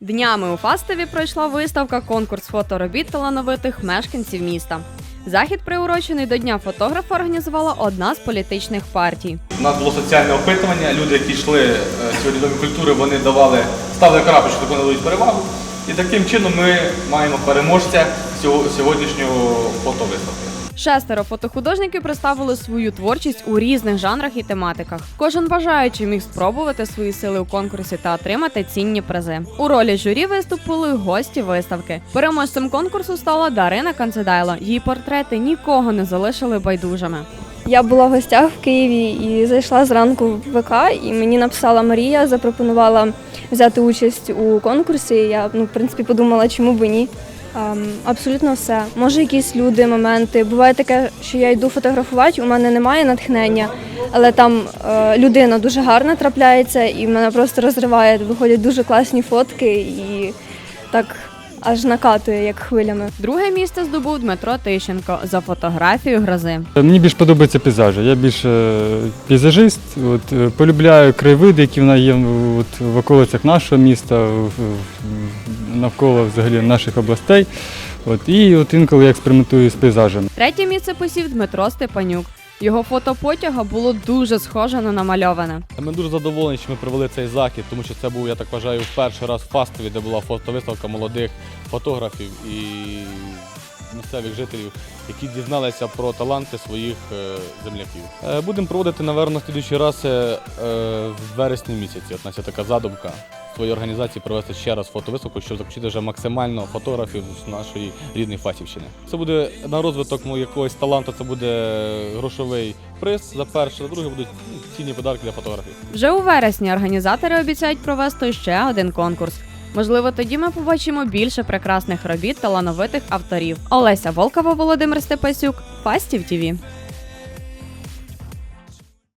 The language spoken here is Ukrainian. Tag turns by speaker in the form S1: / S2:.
S1: Днями у Фастові пройшла виставка конкурс фоторобіт талановитих мешканців міста. Захід, приурочений до Дня фотографа, організувала одна з політичних партій.
S2: У нас було соціальне опитування. Люди, які йшли е, сьогодні до культури, вони давали ставили крапочку, таку надають перевагу. І таким чином ми маємо переможця сьогоднішнього фотовиставки.
S1: Шестеро фотохудожників представили свою творчість у різних жанрах і тематиках. Кожен бажаючий міг спробувати свої сили у конкурсі та отримати цінні призи. У ролі журі виступили гості виставки. Переможцем конкурсу стала Дарина Канцедайло. Її портрети нікого не залишили байдужими.
S3: Я була в гостях в Києві і зайшла зранку в ВК, і мені написала Марія, запропонувала взяти участь у конкурсі. Я ну, в принципі подумала, чому би ні. Ем, абсолютно все. Може, якісь люди, моменти. Буває таке, що я йду фотографувати, у мене немає натхнення, але там е, людина дуже гарна трапляється, і мене просто розриває. Виходять дуже класні фотки і так аж накатує, як хвилями.
S1: Друге місце здобув Дмитро Тищенко за фотографію грози.
S4: Мені більш подобаються пейзажі. Я більше пейзажист. От, е, полюбляю краєвиди, які в нас є от, в околицях нашого міста, навколо взагалі наших областей. От, і от інколи я експериментую з пейзажами.
S1: Третє місце посів Дмитро Степанюк. Його фото потяга було дуже схоже на намальоване.
S2: Ми дуже задоволені, що ми провели цей захід, тому що це був, я так вважаю, перший раз в Фастові, де була фотовиставка молодих фотографів і місцевих жителів, які дізналися про таланти своїх е, земляків. Е, Будемо проводити, напевно, слідуючий раз е, е, в вересні місяці. От нас є така задумка в організації провести ще раз фотовиставку, щоб залучити вже максимально фотографів з нашої рідної Фастівщини. Це буде на розвиток мого якогось таланту, це буде грошовий приз за перше, за друге будуть ну, цінні подарки для фотографів.
S1: Вже у вересні організатори обіцяють провести ще один конкурс. Можливо, тоді ми побачимо більше прекрасних робіт талановитих авторів. Олеся Волкова, Володимир Степасюк, Фастів ТІВІ.